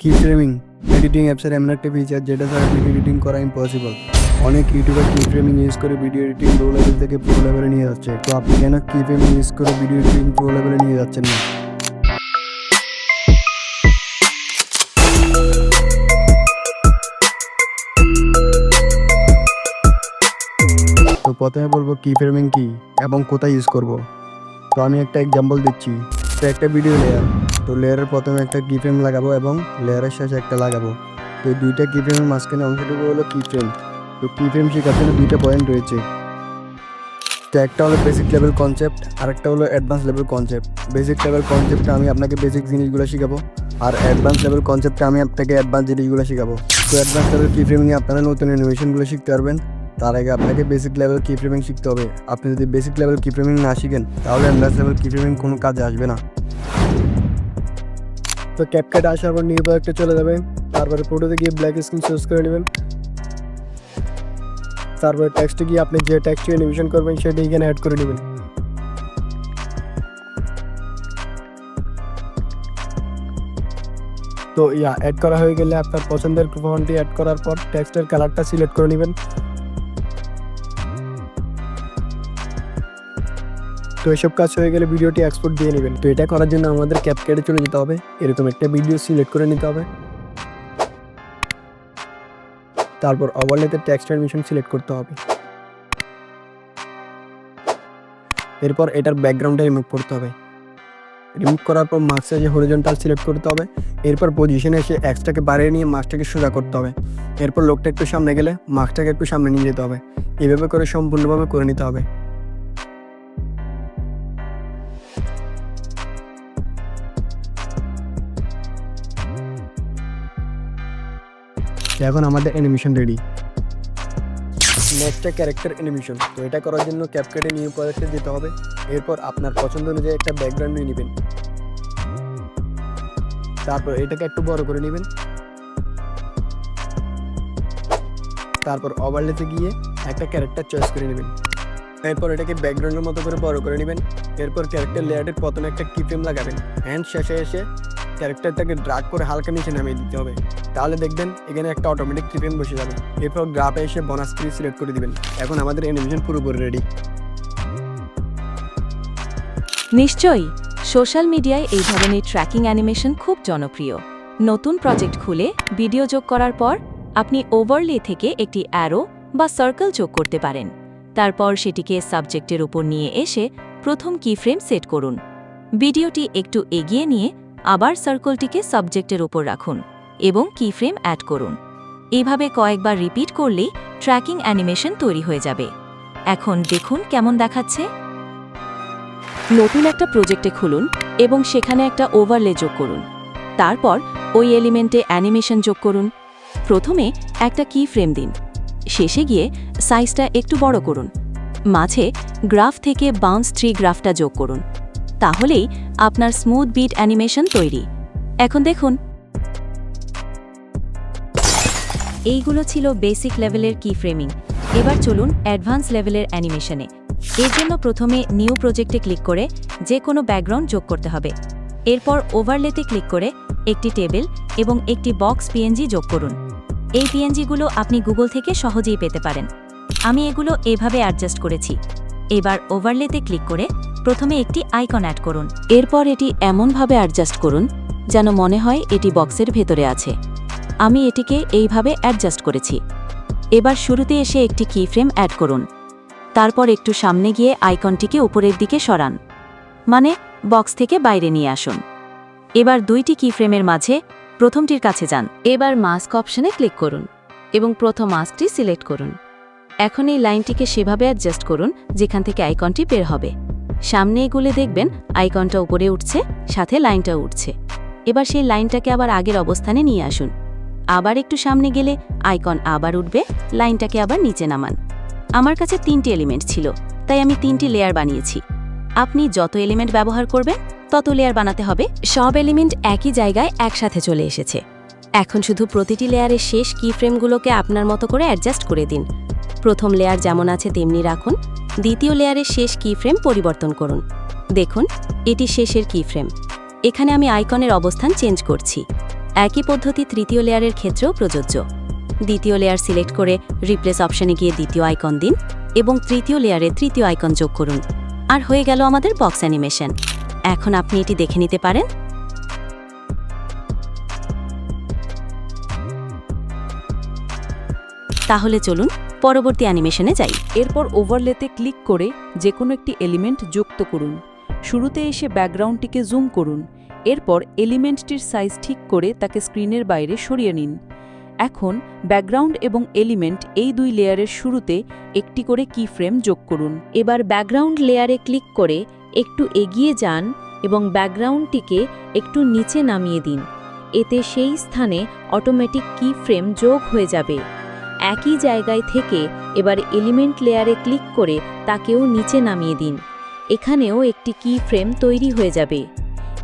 কি framing editing অ্যাপসের এমন একটা ফিচার যেটা ছাড়া ভিডিও এডিটিং করা ইম্পসিবল অনেক ইউটিউবার কি ফ্রেমিং ইউজ করে ভিডিও এডিটিং লো লেভেল থেকে প্রো লেভেলে নিয়ে যাচ্ছে। তো আপনি কেন কি ফ্রেমিং ইউজ করে ভিডিও এডিটিং প্রো লেভেলে নিয়ে যাচ্ছেন না? তো প্রথমে বলব কি ফ্রেমিং কি এবং কোথায় ইউজ করব? তো আমি একটা এক্সাম্পল দিচ্ছি। তো একটা ভিডিও লেয়ার তো লেয়ারের প্রথমে একটা কি ফ্রেম লাগাবো এবং লেয়ারের শেষে একটা লাগাবো। তো এই দুইটা কি ফ্রেমের মাঝখানে অংশটুকু হলো কি ফ্রেম তো কি ফ্রেম শেখার জন্য দুইটা পয়েন্ট রয়েছে। তো একটা হলো বেসিক লেভেল কনসেপ্ট আর একটা হলো advance level concept basic level কনসেপ্টটা আমি আপনাকে বেসিক জিনিসগুলো শেখাবো, আর অ্যাডভান্স লেভেল কনসেপ্টটা আমি আপনাকে অ্যাডভান্স জিনিসগুলো শেখাবো। তো অ্যাডভান্স লেভেল কি ফ্রেমিং আপনারা নতুন অ্যানিমেশনগুলো শিখতে পারবেন। তার আগে আপনাকে বেসিক লেভেল কি ফ্রেমিং শিখতে হবে। আপনি যদি বেসিক লেভেল কি ফ্রেমিং না শিখেন, তাহলে অ্যাডভান্স লেভেল কি ফ্রেমিং কোনো কাজে আসবে না। তো ক্যাপকাট আসার পর নিউ প্রজেক্টে চলে যাবে। তারপরে ফটোতে গিয়ে ব্ল্যাক স্ক্রিন চুজ করে নেবেন। তারপরে টেক্সটে গিয়ে আপনি যে টেক্সট অ্যানিমেশন করবেন, সেটা এখানে অ্যাড করে নেবেন। তো ইয়া অ্যাড করা হয়ে গেলে আপনার পছন্দের ফন্টটি অ্যাড করার পর টেক্সটের কালারটা সিলেক্ট করে নেবেন। তো এসব কাজ হয়ে গেলে ভিডিওটি এক্সপোর্ট দিয়ে নেবেন। তো এটা করার জন্য আমাদের ক্যাপকাটে চলে যেতে হবে। এরকম একটা ভিডিও সিলেক্ট করে নিতে হবে। তারপর ওভারলেতে টেক্সট অ্যাডমিশন সিলেক্ট করতে হবে। এরপর এটার ব্যাকগ্রাউন্ডটা রিমুভ করতে হবে। রিমুভ করার পর মার্কসে যে হরিজন্টাল সিলেক্ট করতে হবে। এরপর পজিশনে এসে এক্সটাকে বাড়িয়ে নিয়ে মাস্কটাকে সোজা করতে হবে। এরপর লোকটা একটু সামনে গেলে মাস্কটাকে একটু সামনে নিয়ে যেতে হবে। এভাবে করে সম্পূর্ণভাবে করে নিতে হবে। এখন আমাদের অ্যানিমেশন রেডি নেক্সটটা ক্যারেক্টার অ্যানিমেশন তো এটা করার জন্য ক্যাপকাটে নিউ প্রজেক্টে যেতে হবে। এরপর আপনার পছন্দ অনুযায়ী একটা ব্যাকগ্রাউন্ড নিয়ে নেবেন। তারপর এটাকে একটু বড় করে নেবেন। তারপর ওভারলেতে গিয়ে একটা ক্যারেক্টার চয়েস করে নেবেন। এরপর এটাকে ব্যাকগ্রাউন্ডের মতো করে বড় করে নেবেন। এরপর ক্যারেক্টার লেয়ারের প্রথমে একটা কি ফ্রেম লাগাবেন। অ্যান্ড শেষে এসে ক্যারেক্টারটাকে ড্রাগ করে হালকা নিচে নামিয়ে দিতে হবে। তাহলে দেখবেন এখানে একটা অটোমেটিক ফ্রেম বসে যাবে। এরপর গ্রাফে এসে বোনাস ফ্রি সিলেক্ট করে দিবেন। এখন আমাদের অ্যানিমেশন পুরোপুরি রেডি নিশ্চয়ই সোশ্যাল মিডিয়ায় এই ধরনের ট্র্যাকিং অ্যানিমেশন খুব জনপ্রিয়। নতুন প্রজেক্ট খুলে ভিডিও যোগ করার পর আপনি ওভারলে থেকে একটি অ্যারো বা সার্কেল যোগ করতে পারেন। তারপর সেটিকে সাবজেক্টের উপর নিয়ে এসে প্রথম কি ফ্রেম সেট করুন ভিডিওটি একটু এগিয়ে নিয়ে আবার সার্কলটিকে সাবজেক্টের ওপর রাখুন এবং কিফ্রেম অ্যাড করুন। এভাবে কয়েকবার রিপিট করলেই ট্র্যাকিং অ্যানিমেশন তৈরি হয়ে যাবে। এখন দেখুন কেমন দেখাচ্ছে। নতুন একটা প্রজেক্টে খুলুন এবং সেখানে একটা ওভারলে যোগ করুন। তারপর ওই এলিমেন্টে অ্যানিমেশন যোগ করুন। প্রথমে একটা কি ফ্রেম দিন। শেষে গিয়ে সাইজটা একটু বড় করুন। মাঝে গ্রাফ থেকে বাউন্স থ্রি গ্রাফটা যোগ করুন। তাহলেই আপনার স্মুথ বিট অ্যানিমেশন তৈরি। এখন দেখুন। এইগুলো ছিল বেসিক লেভেলের কি ফ্রেমিং এবার চলুন অ্যাডভান্স লেভেলের অ্যানিমেশনে এর জন্য প্রথমে নিউ প্রজেক্টে ক্লিক করে যে কোনো ব্যাকগ্রাউন্ড যোগ করতে হবে। এরপর ওভারলেতে ক্লিক করে একটি টেবিল এবং একটি বক্স পিএনজি যোগ করুন। এই পিএনজিগুলো আপনি গুগল থেকে সহজেই পেতে পারেন। আমি এগুলো এভাবে অ্যাডজাস্ট করেছি। এবার ওভারলেতে ক্লিক করে প্রথমে একটি আইকন অ্যাড করুন। এরপর এটি এমনভাবে অ্যাডজাস্ট করুন, যেন মনে হয় এটি বক্সের ভেতরে আছে। আমি এটিকে এইভাবে অ্যাডজাস্ট করেছি। এবার শুরুতে এসে একটি কি ফ্রেম অ্যাড করুন। তারপর একটু সামনে গিয়ে আইকনটিকে উপরের দিকে সরান। মানে বক্স থেকে বাইরে নিয়ে আসুন। এবার দুইটি কি ফ্রেমের মাঝে প্রথমটির কাছে যান। এবার মাস্ক অপশনে ক্লিক করুন এবং প্রথম মাস্কটি সিলেক্ট করুন। এখন এই লাইনটিকে সেভাবে অ্যাডজাস্ট করুন, যেখান থেকে আইকনটি বের হবে। সামনে এগুলে দেখবেন আইকনটা উপরে উঠছে, সাথে লাইনটা উঠছে। এবার সেই লাইনটাকে আবার আগের অবস্থানে নিয়ে আসুন। আবার একটু সামনে গেলে আইকন আবার উঠবে, লাইনটাকে আবার নিচে নামান। আমার কাছে তিনটি এলিমেন্ট ছিল, তাই আমি তিনটি লেয়ার বানিয়েছি। আপনি যত এলিমেন্ট ব্যবহার করবেন, তত লেয়ার বানাতে হবে। সব এলিমেন্ট একই জায়গায় একসাথে চলে এসেছে। এখন শুধু প্রতিটি লেয়ারের শেষ কি ফ্রেমগুলোকে আপনার মতো করে অ্যাডজাস্ট করে দিন। প্রথম লেয়ার যেমন আছে, তেমনি রাখুন। দ্বিতীয় লেয়ারের শেষ কি ফ্রেম পরিবর্তন করুন। দেখুন, এটি শেষের কি ফ্রেম এখানে আমি আইকনের অবস্থান চেঞ্জ করছি। একই পদ্ধতি তৃতীয় লেয়ারের ক্ষেত্রেও প্রযোজ্য। দ্বিতীয় লেয়ার সিলেক্ট করে রিপ্লেস অপশনে গিয়ে দ্বিতীয় আইকন দিন এবং তৃতীয় লেয়ারে তৃতীয় আইকন যোগ করুন। আর হয়ে গেল আমাদের বক্স অ্যানিমেশন এখন আপনি এটি দেখে নিতে পারেন। তাহলে চলুন পরবর্তী অ্যানিমেশনে যাই। এরপর ওভারলেতে ক্লিক করে যে কোনো একটি এলিমেন্ট যুক্ত করুন। শুরুতে এসে ব্যাকগ্রাউন্ডটিকে জুম করুন। এরপর এলিমেন্টটির সাইজ ঠিক করে তাকে স্ক্রিনের বাইরে সরিয়ে নিন। এখন ব্যাকগ্রাউন্ড এবং এলিমেন্ট এই দুই লেয়ারের শুরুতে একটি করে কি ফ্রেম যোগ করুন। এবার ব্যাকগ্রাউন্ড লেয়ারে ক্লিক করে একটু এগিয়ে যান এবং ব্যাকগ্রাউন্ডটিকে একটু নিচে নামিয়ে দিন। এতে সেই স্থানে অটোমেটিক কি ফ্রেম যোগ হয়ে যাবে। একই জায়গায় থেকে এবার এলিমেন্ট লেয়ারে ক্লিক করে তাকেও নিচে নামিয়ে দিন। এখানেও একটি কি ফ্রেম তৈরি হয়ে যাবে।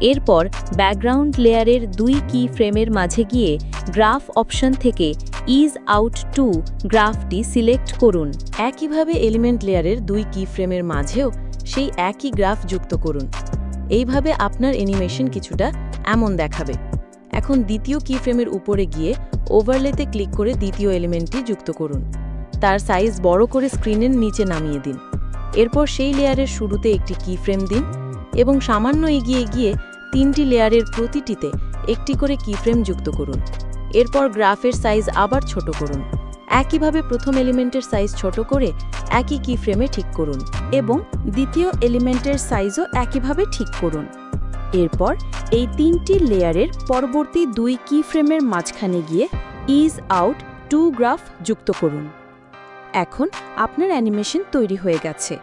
এরপর ব্যাকগ্রাউন্ড লেয়ারের দুই কি ফ্রেমের মাঝে গিয়ে গ্রাফ অপশন থেকে ইজ আউট টু গ্রাফটি সিলেক্ট করুন। একইভাবে এলিমেন্ট লেয়ারের দুই কি ফ্রেমের মাঝেও সেই একই গ্রাফ যুক্ত করুন। এইভাবে আপনার অ্যানিমেশন কিছুটা এমন দেখাবে। এখন দ্বিতীয় কি ফ্রেমের উপরে গিয়ে ওভারলেতে ক্লিক করে দ্বিতীয় এলিমেন্টটি যুক্ত করুন। তার সাইজ বড় করে স্ক্রিনের নিচে নামিয়ে দিন। এরপর সেই লেয়ারের শুরুতে একটি কি ফ্রেম দিন এবং সামান্য এগিয়ে গিয়ে তিনটি লেয়ারের প্রতিটিতে একটি করে কি ফ্রেম যুক্ত করুন। এরপর গ্রাফের সাইজ আবার ছোট করুন। একইভাবে প্রথম এলিমেন্টের সাইজ ছোট করে একই কি ফ্রেমে ঠিক করুন এবং দ্বিতীয় এলিমেন্টের সাইজও একইভাবে ঠিক করুন। এরপর এই তিনটি লেয়ারের পরবর্তী দুই কি ফ্রেমের মাঝখানে গিয়ে ইজ আউট টু গ্রাফ যুক্ত করুন। এখন আপনার অ্যানিমেশন তৈরি হয়ে গেছে।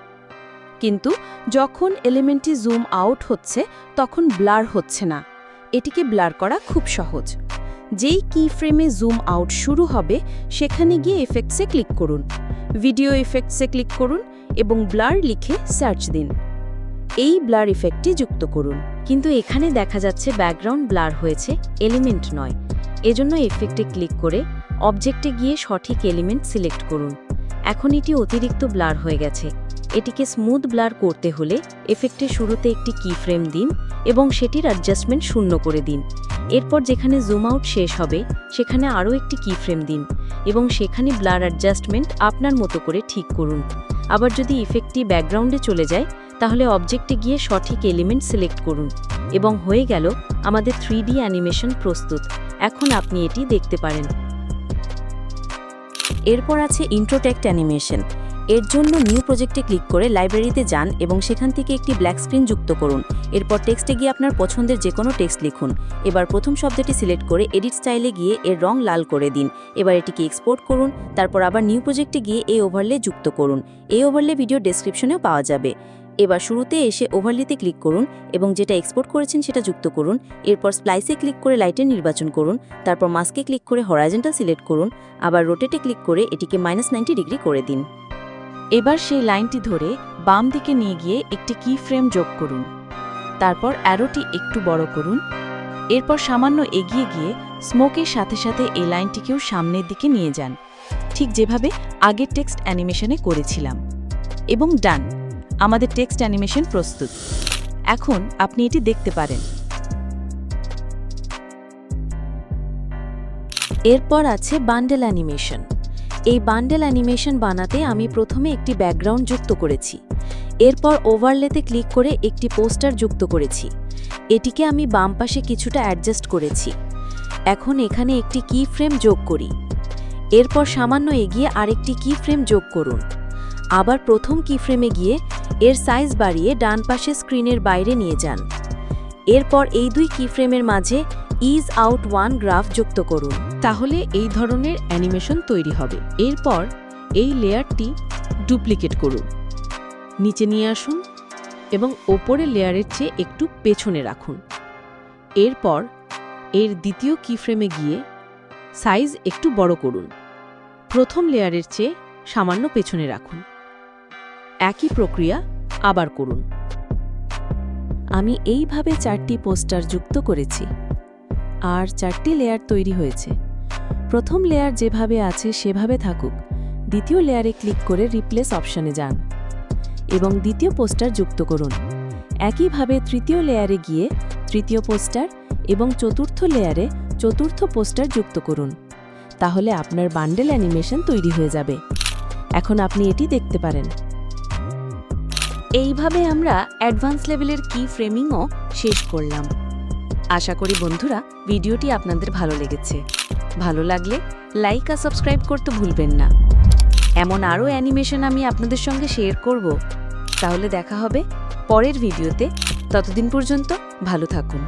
কিন্তু যখন এলিমেন্টটি জুম আউট হচ্ছে, তখন ব্লার হচ্ছে না। এটিকে ব্লার করা খুব সহজ। যেই কি ফ্রেমে জুম আউট শুরু হবে, সেখানে গিয়ে এফেক্টসে ক্লিক করুন। ভিডিও এফেক্টসে ক্লিক করুন এবং ব্লার লিখে সার্চ দিন। এই ব্লার ইফেক্টটি যুক্ত করুন। কিন্তু এখানে দেখা যাচ্ছে ব্যাকগ্রাউন্ড ব্লার হয়েছে এলিমেন্ট নয়। এজন্য এফেক্টে ক্লিক করে অবজেক্টে গিয়ে সঠিক এলিমেন্ট সিলেক্ট করুন। এখন এটি অতিরিক্ত ব্লার হয়ে গেছে। এটিকে স্মুথ ব্লার করতে হলে এফেক্টের শুরুতে একটি কি ফ্রেম দিন এবং সেটির অ্যাডজাস্টমেন্ট শূন্য করে দিন। এরপর যেখানে জুম আউট শেষ হবে, সেখানে আরও একটি কি ফ্রেম দিন এবং সেখানে ব্লার অ্যাডজাস্টমেন্ট আপনার মতো করে ঠিক করুন। আবার যদি ইফেক্টটি ব্যাকগ্রাউন্ডে চলে যায়, তাহলে অবজেক্টে গিয়ে সঠিক এলিমেন্ট সিলেক্ট করুন এবং হয়ে গেল আমাদের থ্রি ডি অ্যানিমেশন প্রস্তুত। এখন আপনি এটি দেখতে পারেন। এরপর আছে ইন্ট্রোটেক্ট অ্যানিমেশন এর জন্য নিউ প্রজেক্টে ক্লিক করে লাইব্রেরিতে যান এবং সেখান থেকে একটি ব্ল্যাক স্ক্রিন যুক্ত করুন। এরপর টেক্সটে গিয়ে আপনার পছন্দের যে কোনো টেক্সট লিখুন। এবার প্রথম শব্দটি সিলেক্ট করে এডিট স্টাইলে গিয়ে এর রং লাল করে দিন। এবার এটিকে এক্সপোর্ট করুন, তারপর আবার নিউ প্রজেক্টে গিয়ে এই ওভারলে যুক্ত করুন। এই ওভারলে ভিডিও ডেসক্রিপশনেও পাওয়া যাবে। এবার শুরুতে এসে ওভারলিতে ক্লিক করুন এবং যেটা এক্সপোর্ট করেছেন সেটা যুক্ত করুন। এরপর স্প্লাইসে ক্লিক করে লাইটে নির্বাচন করুন, তারপর মাস্কে ক্লিক করে হরাইজেন্টাল সিলেক্ট করুন। আবার রোটেটে ক্লিক করে এটিকে মাইনাস নাইনটি ডিগ্রি করে দিন। এবার সেই লাইনটি ধরে বাম দিকে নিয়ে গিয়ে একটি কি ফ্রেম যোগ করুন। তারপর অ্যারোটি একটু বড় করুন। এরপর সামান্য এগিয়ে গিয়ে স্মোকের সাথে সাথে এই লাইনটিকেও সামনের দিকে নিয়ে যান। ঠিক যেভাবে আগের টেক্সট অ্যানিমেশনে করেছিলাম। এবং ডান আমাদের টেক্সট অ্যানিমেশন প্রস্তুত। এখন আপনি এটি দেখতে পারেন। এরপর আছে বান্ডেল অ্যানিমেশন এই বান্ডেল অ্যানিমেশন বানাতে আমি প্রথমে একটি ব্যাকগ্রাউন্ড যুক্ত করেছি। এরপর ওভারলেতে ক্লিক করে একটি পোস্টার যুক্ত করেছি। এটিকে আমি বাম পাশে কিছুটা অ্যাডজাস্ট করেছি। এখন এখানে একটি কি ফ্রেম যোগ করি। এরপর সামান্য এগিয়ে আরেকটি কি ফ্রেম যোগ করুন। আবার প্রথম কি ফ্রেমে গিয়ে এর সাইজ বাড়িয়ে ডান পাশে স্ক্রিনের বাইরে নিয়ে যান। এরপর এই দুই কি ফ্রেমের মাঝে ইজ আউট ওয়ান গ্রাফ যুক্ত করুন। তাহলে এই ধরনের অ্যানিমেশন তৈরি হবে। এরপর এই লেয়ারটি ডুপ্লিকেট করুন। নিচে নিয়ে আসুন এবং ওপরের লেয়ারের চেয়ে একটু পেছনে রাখুন। এরপর এর দ্বিতীয় কিফ্রেমে গিয়ে সাইজ একটু বড় করুন। প্রথম লেয়ারের চেয়ে সামান্য পেছনে রাখুন। একই প্রক্রিয়া আবার করুন। আমি এইভাবে চারটি পোস্টার যুক্ত করেছি। আর চারটি লেয়ার তৈরি হয়েছে। প্রথম লেয়ার যেভাবে আছে সেভাবে থাকুক। দ্বিতীয় লেয়ারে ক্লিক করে রিপ্লেস অপশনে যান এবং দ্বিতীয় পোস্টার যুক্ত করুন। একইভাবে তৃতীয় লেয়ারে গিয়ে তৃতীয় পোস্টার এবং চতুর্থ লেয়ারে চতুর্থ পোস্টার যুক্ত করুন। তাহলে আপনার বান্ডেল অ্যানিমেশন তৈরি হয়ে যাবে। এখন আপনি এটি দেখতে পারেন। এইভাবে আমরা অ্যাডভান্স লেভেলের কি ফ্রেমিংও শেষ করলাম। আশা করি বন্ধুরা ভিডিওটি আপনাদের ভালো লেগেছে। ভালো লাগলে লাইক আর সাবস্ক্রাইব করতে ভুলবেন না। এমন আরও অ্যানিমেশন আমি আপনাদের সঙ্গে শেয়ার করব। তাহলে দেখা হবে পরের ভিডিওতে। ততদিন পর্যন্ত ভালো থাকুন।